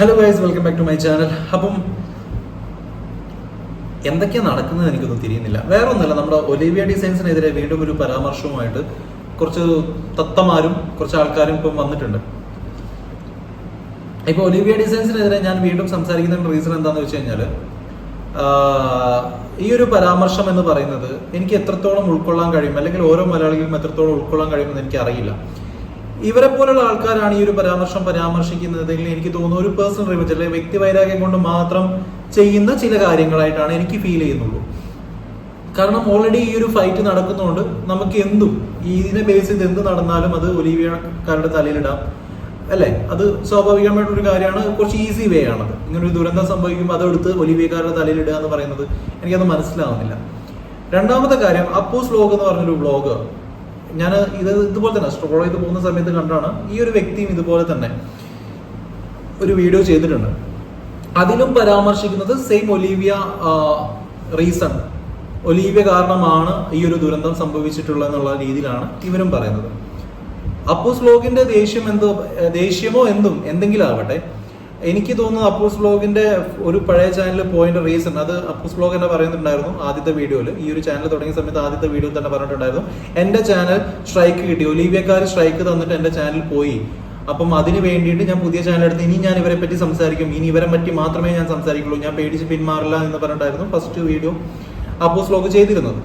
Hello guys welcome back to my channel അപ്പം എന്തൊക്കെയാണ് നടക്കുന്നത് എനിക്കൊന്നും തിരിയുന്നില്ല. വേറെ ഒന്നുമില്ല നമ്മുടെ ഒലിവിയ ഡിസൈൻസിനെതിരെ വീണ്ടും ഒരു പരാമർശവുമായിട്ട് കുറച്ച് തത്തമാരും കുറച്ച് ആൾക്കാരും ഇപ്പം വന്നിട്ടുണ്ട്. ഇപ്പൊ ഒലിവിയ ഡിസൈൻസിനെതിരെ ഞാൻ വീണ്ടും സംസാരിക്കുന്ന റീസൺ എന്താണെന്ന് വെച്ച് കഴിഞ്ഞാൽ ഈ ഒരു പരാമർശം എന്ന് പറയുന്നത് എനിക്ക് എത്രത്തോളം ഉൾക്കൊള്ളാൻ കഴിയും അല്ലെങ്കിൽ ഓരോ മലയാളികളും എത്രത്തോളം ഉൾക്കൊള്ളാൻ കഴിയുമെന്ന് എനിക്ക് അറിയില്ല ഇവരെ പോലുള്ള ആൾക്കാരാണ് ഈ ഒരു പരാമർശം പരാമർശിക്കുന്നതെങ്കിൽ എനിക്ക് തോന്നുന്നു. ഒരു പേഴ്സണൽ റിവഞ്ച് അല്ലെങ്കിൽ വ്യക്തി വൈരാഗ്യം കൊണ്ട് മാത്രം ചെയ്യുന്ന ചില കാര്യങ്ങളായിട്ടാണ് എനിക്ക് ഫീൽ ചെയ്യുന്നുള്ളൂ. കാരണം ഓൾറെഡി ഈ ഒരു ഫൈറ്റ് നടക്കുന്നതുകൊണ്ട് നമുക്ക് എന്തും ഇതിനെ ബേസ് ചെയ്ത് എന്ത് നടന്നാലും അത് ഒലിവിയക്കാരുടെ തലയിലിടാം. അല്ലേ? അത് സ്വാഭാവികമായിട്ടൊരു കാര്യമാണ്. കുറച്ച് ഈസി വേ ആണത് ഇങ്ങനെ ഒരു ദുരന്തം സംഭവിക്കുമ്പോൾ അതെടുത്ത് ഒലിവിയക്കാരുടെ തലയിലിടുക എന്ന് പറയുന്നത് എനിക്കത് മനസ്സിലാവുന്നില്ല. രണ്ടാമത്തെ കാര്യം അപ്പോസ് ലോഗ് എന്ന് പറഞ്ഞൊരു വ്ലോഗ് ഞാൻ ഇത് ഇതുപോലെ തന്നെ സ്ട്രോൾ ചെയ്ത് പോകുന്ന സമയത്ത് കണ്ടാണ് ഈ ഒരു വ്യക്തിയും ഇതുപോലെ തന്നെ ഒരു വീഡിയോ ചെയ്തിട്ടുണ്ട്. അതിലും പരാമർശിക്കുന്നത് സെയിം ഒലീവിയ റീസൺ ഒലീവിയ കാരണമാണ് ഈ ഒരു ദുരന്തം സംഭവിച്ചിട്ടുള്ളത് എന്നുള്ള രീതിയിലാണ് ഇവരും പറയുന്നത്. അപ്പൂസ് വ്ലോഗിന്റെ ദേഷ്യം എന്തോ ദേഷ്യമോ എന്തും എന്തെങ്കിലും ആവട്ടെ എനിക്ക് തോന്നുന്നത് അപ്പൂസ് ബ്ലോഗിന്റെ ഒരു പഴയ ചാനൽ പോയിന്റ് റീസൺ അത് അപ്പൂസ് ബ്ലോഗ് തന്നെ പറയുന്നുണ്ടായിരുന്നു ആദ്യത്തെ വീഡിയോയിൽ ഈ ഒരു ചാനൽ തുടങ്ങിയ സമയത്ത് ആദ്യത്തെ വീഡിയോ തന്നെ പറഞ്ഞിട്ടുണ്ടായിരുന്നു. എന്റെ ചാനൽ സ്ട്രൈക്ക് കിട്ടി. ഒലീവിയക്കാർ സ്ട്രൈക്ക് തന്നിട്ട് എന്റെ ചാനൽ പോയി. അപ്പം അതിന് വേണ്ടിയിട്ട് ഞാൻ പുതിയ ചാനൽ എടുത്ത് ഇനി ഞാൻ ഇവരെ പറ്റി സംസാരിക്കും. ഇനി ഇവരെ പറ്റി മാത്രമേ ഞാൻ സംസാരിക്കുള്ളൂ. ഞാൻ പേടിച്ച് പിന്മാറില്ല എന്ന് പറഞ്ഞിട്ടായിരുന്നു ഫസ്റ്റ് വീഡിയോ അപ്പൂസ് ബ്ലോഗ് ചെയ്തിരുന്നത്.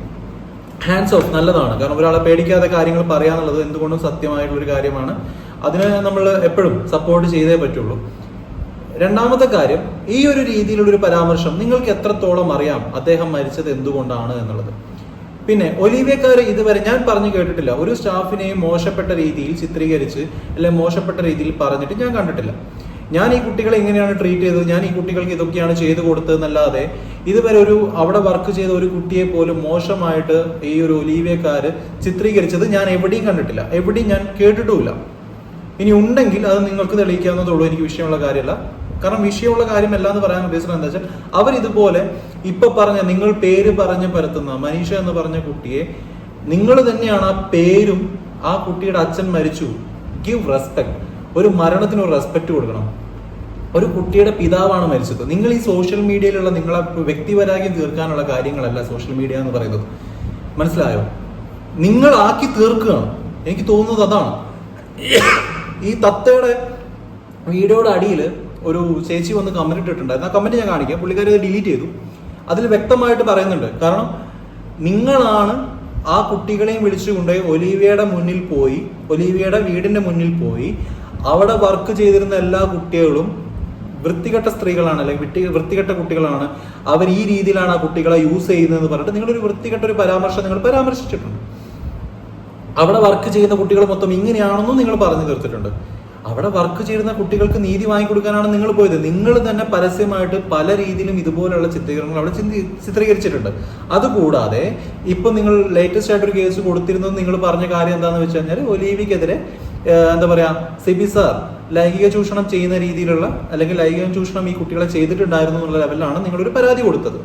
ഹാൻഡ്സ് ഓഫ് നല്ലതാണ്. കാരണം ഒരാളെ പേടിക്കാതെ കാര്യങ്ങൾ പറയാന്നുള്ളത് എന്തുകൊണ്ടും സത്യമായിട്ടുള്ള ഒരു കാര്യമാണ്. അതിനെ നമ്മൾ എപ്പോഴും സപ്പോർട്ട് ചെയ്തേ പറ്റുള്ളൂ. രണ്ടാമത്തെ കാര്യം ഈ ഒരു രീതിയിലുള്ള ഒരു പരാമർശം നിങ്ങൾക്ക് എത്രത്തോളം അറിയാം അദ്ദേഹം മരിച്ചത് എന്തുകൊണ്ടാണ് എന്നുള്ളത്. പിന്നെ ഒലീവിയക്കാർ ഇതുവരെ ഞാൻ പറഞ്ഞു കേട്ടിട്ടില്ല ഒരു സ്റ്റാഫിനെയും മോശപ്പെട്ട രീതിയിൽ ചിത്രീകരിച്ച് അല്ലെ മോശപ്പെട്ട രീതിയിൽ പറഞ്ഞിട്ട് ഞാൻ കണ്ടിട്ടില്ല. ഞാൻ ഈ കുട്ടികളെ എങ്ങനെയാണ് ട്രീറ്റ് ചെയ്തത്? ഞാൻ ഈ കുട്ടികൾക്ക് ഇതൊക്കെയാണ് ചെയ്തു കൊടുത്തതെന്നല്ലാതെ ഇതുവരെ ഒരു അവിടെ വർക്ക് ചെയ്ത ഒരു കുട്ടിയെ പോലും മോശമായിട്ട് ഈ ഒരു ഒലീവിയക്കാർ ചിത്രീകരിച്ചത് ഞാൻ എവിടെയും കണ്ടിട്ടില്ല. എവിടെയും ഞാൻ കേട്ടിട്ടുമില്ല. ഇനി ഉണ്ടെങ്കിൽ അത് നിങ്ങൾക്ക് തെളിയിക്കാവുന്നതുള്ളൂ എനിക്ക് വിഷയമുള്ള കാര്യമല്ല. കാരണം വിഷയമുള്ള കാര്യമല്ല എന്ന് പറയാൻ ഉദ്ദേശിച്ചത് എന്താ വെച്ചാൽ അവർ ഇതുപോലെ ഇപ്പൊ പറഞ്ഞ നിങ്ങൾ പേര് പറഞ്ഞ് പരത്തുന്ന മനീഷ എന്ന് പറഞ്ഞ കുട്ടിയെ നിങ്ങൾ തന്നെയാണ് ആ പേരും ആ കുട്ടിയുടെ അച്ഛൻ മരിച്ചു. ഗിവ് റെസ്പെക്ട് ഒരു മരണത്തിന് ഒരു റെസ്പെക്ട് കൊടുക്കണം. ഒരു കുട്ടിയുടെ പിതാവാണ് മരിച്ചത്. നിങ്ങൾ ഈ സോഷ്യൽ മീഡിയയിലുള്ള നിങ്ങളെ വ്യക്തിപരാഗ്യം തീർക്കാനുള്ള കാര്യങ്ങളല്ല സോഷ്യൽ മീഡിയ എന്ന് പറയുന്നത്. മനസ്സിലായോ? നിങ്ങൾ ആക്കി തീർക്കുകയാണ്. എനിക്ക് തോന്നുന്നത് അതാണ്. ഈ തത്തയുടെ വീഡിയോയുടെ അടിയിൽ ഒരു ചേച്ചി വന്ന് കമന്റ് ഇട്ടിട്ടുണ്ടായിരുന്നു. ആ കമന്റ് ഞാൻ കാണിക്കാം. പുള്ളിക്കാരി അത് ഡിലീറ്റ് ചെയ്തു. അതിൽ വ്യക്തമായിട്ട് പറയുന്നുണ്ട്. കാരണം നിങ്ങളാണ് ആ കുട്ടികളെയും വിളിച്ചുകൊണ്ടുപോയി ഒലീവിയയുടെ മുന്നിൽ പോയി ഒലീവിയയുടെ വീടിന്റെ മുന്നിൽ പോയി അവിടെ വർക്ക് ചെയ്തിരുന്ന എല്ലാ കുട്ടികളും വൃത്തികെട്ട സ്ത്രീകളാണ് അല്ലെങ്കിൽ വിട്ടി വൃത്തികെട്ട കുട്ടികളാണ്. അവർ ഈ രീതിയിലാണ് ആ കുട്ടികളെ യൂസ് ചെയ്യുന്നതെന്ന് പറഞ്ഞിട്ട് നിങ്ങളൊരു വൃത്തികെട്ട ഒരു പരാമർശം നിങ്ങൾ പരാമർശിച്ചിട്ടുണ്ട്. അവിടെ വർക്ക് ചെയ്യുന്ന കുട്ടികൾ മൊത്തം ഇങ്ങനെയാണെന്നും നിങ്ങൾ പറഞ്ഞു തീർത്തിട്ടുണ്ട്. അവിടെ വർക്ക് ചെയ്യുന്ന കുട്ടികൾക്ക് നീതി വാങ്ങിക്കൊടുക്കാനാണ് നിങ്ങൾ പോയത്. നിങ്ങൾ തന്നെ പരസ്യമായിട്ട് പല രീതിയിലും ഇതുപോലെയുള്ള ചിത്രീകരണങ്ങൾ അവിടെ ചിത്രീകരിച്ചിട്ടുണ്ട്. അതുകൂടാതെ ഇപ്പൊ നിങ്ങൾ ലേറ്റസ്റ്റ് ആയിട്ട് ഒരു കേസ് കൊടുത്തിരുന്നത് നിങ്ങൾ പറഞ്ഞ കാര്യം എന്താണെന്ന് വെച്ച് കഴിഞ്ഞാൽ ഒലീവിക്കെതിരെ എന്താ പറയാ സിബി സാർ ലൈംഗിക ചൂഷണം ചെയ്യുന്ന രീതിയിലുള്ള അല്ലെങ്കിൽ ലൈംഗിക ചൂഷണം ഈ കുട്ടികളെ ചെയ്തിട്ടുണ്ടായിരുന്നു എന്നുള്ള ലെവലിലാണ് നിങ്ങളൊരു പരാതി കൊടുത്തത്.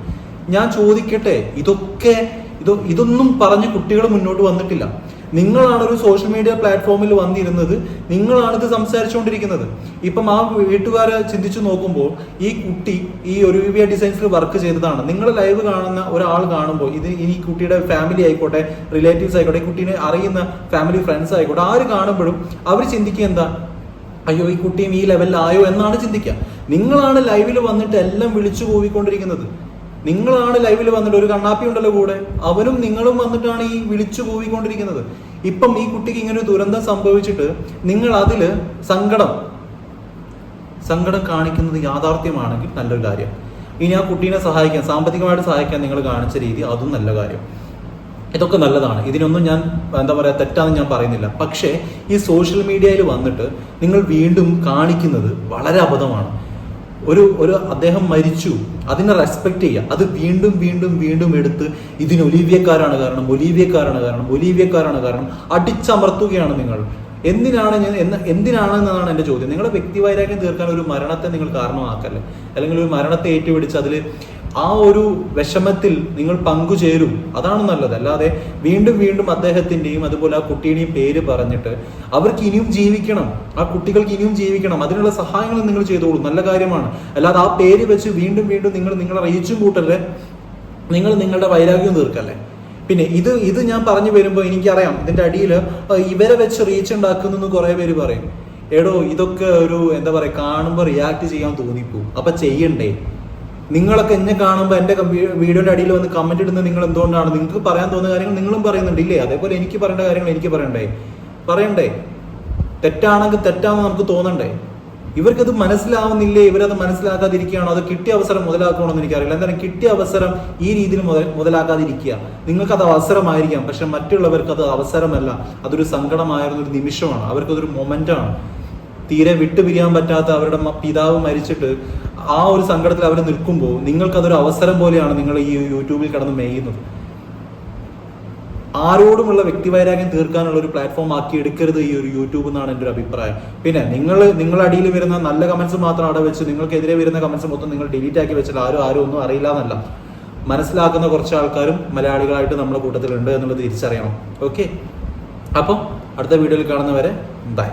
ഞാൻ ചോദിക്കട്ടെ ഇതൊക്കെ ഇത് ഇതൊന്നും പറഞ്ഞ് കുട്ടികൾ മുന്നോട്ട് വന്നിട്ടില്ല. നിങ്ങളാണ് ഒരു സോഷ്യൽ മീഡിയ പ്ലാറ്റ്ഫോമിൽ വന്നിരുന്നത്. നിങ്ങളാണ് ഇത് സംസാരിച്ചുകൊണ്ടിരിക്കുന്നത്. ഇപ്പം ആ വീട്ടുകാരെ ചിന്തിച്ചു നോക്കുമ്പോൾ ഈ കുട്ടി ഈ ഒരു വി ഡിസൈൻസിൽ വർക്ക് ചെയ്തതാണ്. നിങ്ങൾ ലൈവ് കാണുന്ന ഒരാൾ കാണുമ്പോൾ ഇത് ഈ കുട്ടിയുടെ ഫാമിലി ആയിക്കോട്ടെ റിലേറ്റീവ്സ് ആയിക്കോട്ടെ ഈ കുട്ടീനെ അറിയുന്ന ഫാമിലി ഫ്രണ്ട്സ് ആയിക്കോട്ടെ ആര് കാണുമ്പോഴും അവർ ചിന്തിക്കുക എന്താ? അയ്യോ ഈ കുട്ടിയും ഈ ലെവലിലായോ എന്നാണ് ചിന്തിക്കുക. നിങ്ങളാണ് ലൈവിൽ വന്നിട്ട് എല്ലാം വിളിച്ചു കൂവിക്കൊണ്ടിരിക്കുന്നത് നിങ്ങളാണ് ലൈവിൽ വന്നിട്ട് ഒരു കണ്ണാപ്പി ഉണ്ടല്ലോ കൂടെ. അവനും നിങ്ങളും വന്നിട്ടാണ് ഈ വിളിച്ചു പോയിക്കൊണ്ടിരിക്കുന്നത് ഇപ്പം ഈ കുട്ടിക്ക് ഇങ്ങനെ ഒരു ദുരന്തം സംഭവിച്ചിട്ട് നിങ്ങൾ അതിൽ സങ്കടം സങ്കടം കാണിക്കുന്നത് യാഥാർത്ഥ്യമാണെങ്കിൽ നല്ലൊരു കാര്യം. ഇനി ആ കുട്ടീനെ സഹായിക്കാൻ സാമ്പത്തികമായിട്ട് സഹായിക്കാൻ നിങ്ങൾ കാണിച്ച രീതി അതും നല്ല കാര്യം. ഇതൊക്കെ നല്ലതാണ്. ഇതിനൊന്നും ഞാൻ എന്താ പറയുക തെറ്റാന്ന് ഞാൻ പറയുന്നില്ല. പക്ഷേ ഈ സോഷ്യൽ മീഡിയയിൽ വന്നിട്ട് നിങ്ങൾ വീണ്ടും കാണിക്കുന്നത് വളരെ അബദ്ധമാണ്. ഒരു ഒരു അദ്ദേഹം മരിച്ചു. അതിനെ റെസ്പെക്ട് ചെയ്യുക. അത് വീണ്ടും വീണ്ടും വീണ്ടും എടുത്ത് ഇതിന് ഒലീവിയക്കാരാണ് കാരണം ഒലീവിയക്കാരാണ് കാരണം ഒലീവിയക്കാരാണ് കാരണം അടിച്ചമർത്തുകയാണ് നിങ്ങൾ. എന്തിനാണ് ഞാൻ എന്ന് എന്തിനാണെന്നാണ് എന്റെ ചോദ്യം. നിങ്ങളുടെ വ്യക്തിവൈരാഗ്യം തീർക്കാൻ ഒരു മരണത്തെ നിങ്ങൾ കാരണമാക്കല്ലേ? അല്ലെങ്കിൽ ഒരു മരണത്തെ ഏറ്റുപിടിച്ച് അതിൽ ആ ഒരു വിഷമത്തിൽ നിങ്ങൾ പങ്കുചേരും. അതാണ് നല്ലത്. അല്ലാതെ വീണ്ടും വീണ്ടും അദ്ദേഹത്തിന്റെയും അതുപോലെ ആ കുട്ടിയുടെയും പേര് പറഞ്ഞിട്ട് അവർക്ക് ഇനിയും ജീവിക്കണം. ആ കുട്ടികൾക്ക് ഇനിയും ജീവിക്കണം. അതിനുള്ള സഹായങ്ങൾ നിങ്ങൾ ചെയ്തോളൂ. നല്ല കാര്യമാണ്. അല്ലാതെ ആ പേര് വെച്ച് വീണ്ടും വീണ്ടും നിങ്ങൾ നിങ്ങളെ റീച്ചും കൂട്ടല്ലേ? നിങ്ങൾ നിങ്ങളുടെ വൈരാഗ്യം തീർക്കല്ലേ? പിന്നെ ഇത് ഇത് ഞാൻ പറഞ്ഞു വരുമ്പോൾ എനിക്കറിയാം. ഇതിന്റെ അടിയിൽ ഇവരെ വെച്ച് റീച്ച് ഉണ്ടാക്കുന്നു കുറേ പേര് പറയും. എടോ ഇതൊക്കെ ഒരു എന്താ പറയാ കാണുമ്പോൾ റിയാക്ട് ചെയ്യാൻ തോന്നിപ്പോവും. അപ്പൊ ചെയ്യണ്ടേ? നിങ്ങളൊക്കെ എന്നെ കാണുമ്പോൾ എന്റെ വീഡിയോന്റെ അടിയിൽ വന്ന് കമന്റ് ഇടുന്നത് നിങ്ങൾ എന്തുകൊണ്ടാണ്? നിങ്ങൾക്ക് പറയാൻ തോന്നുന്ന കാര്യങ്ങൾ നിങ്ങളും പറയുന്നുണ്ട്. ഇല്ലേ? അതേപോലെ എനിക്ക് പറയേണ്ട കാര്യങ്ങൾ എനിക്ക് പറയണ്ടേ? പറയണ്ടേ? തെറ്റാണെങ്കിൽ തെറ്റാണെന്ന് നമുക്ക് തോന്നണ്ടേ? ഇവർക്കത് മനസ്സിലാവുന്നില്ലേ? ഇവരത് മനസ്സിലാക്കാതിരിക്കുകയാണോ? അത് കിട്ടിയ അവസരം മുതലാക്കണമെന്ന് എനിക്കറിയില്ല. എന്തായാലും കിട്ടിയ അവസരം ഈ രീതിയിൽ മുതൽ മുതലാക്കാതിരിക്കുക. നിങ്ങൾക്കത് അവസരമായിരിക്കാം. പക്ഷെ മറ്റുള്ളവർക്ക് അത് അവസരമല്ല. അതൊരു സങ്കടമായിരുന്ന ഒരു നിമിഷമാണ്. അവർക്കതൊരു മൊമെന്റാണ്. തീരെ വിട്ടുപിരിയാൻ പറ്റാത്ത അവരുടെ പിതാവ് മരിച്ചിട്ട് ആ ഒരു സങ്കടത്തിൽ അവർ നിൽക്കുമ്പോൾ നിങ്ങൾക്കതൊരു അവസരം പോലെയാണ് നിങ്ങൾ ഈ യൂട്യൂബിൽ കിടന്ന് മേയുന്നത്. ആരോടുമുള്ള വ്യക്തിവൈരാഗ്യം തീർക്കാനുള്ള ഒരു പ്ലാറ്റ്ഫോം ആക്കി എടുക്കരുത് ഈ ഒരു യൂട്യൂബ് എന്നാണ് എന്റെ ഒരു അഭിപ്രായം. പിന്നെ നിങ്ങൾ നിങ്ങളുടെ അടിയിൽ വരുന്ന നല്ല കമൻസ് മാത്രം അവിടെ വെച്ച് നിങ്ങൾക്കെതിരെ വരുന്ന കമൻസ് മൊത്തം നിങ്ങൾ ഡിലീറ്റ് ആക്കി വെച്ചാൽ ആരും ആരും ഒന്നും അറിയില്ല എന്നല്ല. മനസ്സിലാക്കുന്ന കുറച്ച് ആൾക്കാരും മലയാളികളായിട്ട് നമ്മുടെ കൂട്ടത്തിലുണ്ട് എന്നുള്ളത് തിരിച്ചറിയണം. ഓക്കെ അപ്പം അടുത്ത വീഡിയോയിൽ കാണുന്നവരെ ബൈ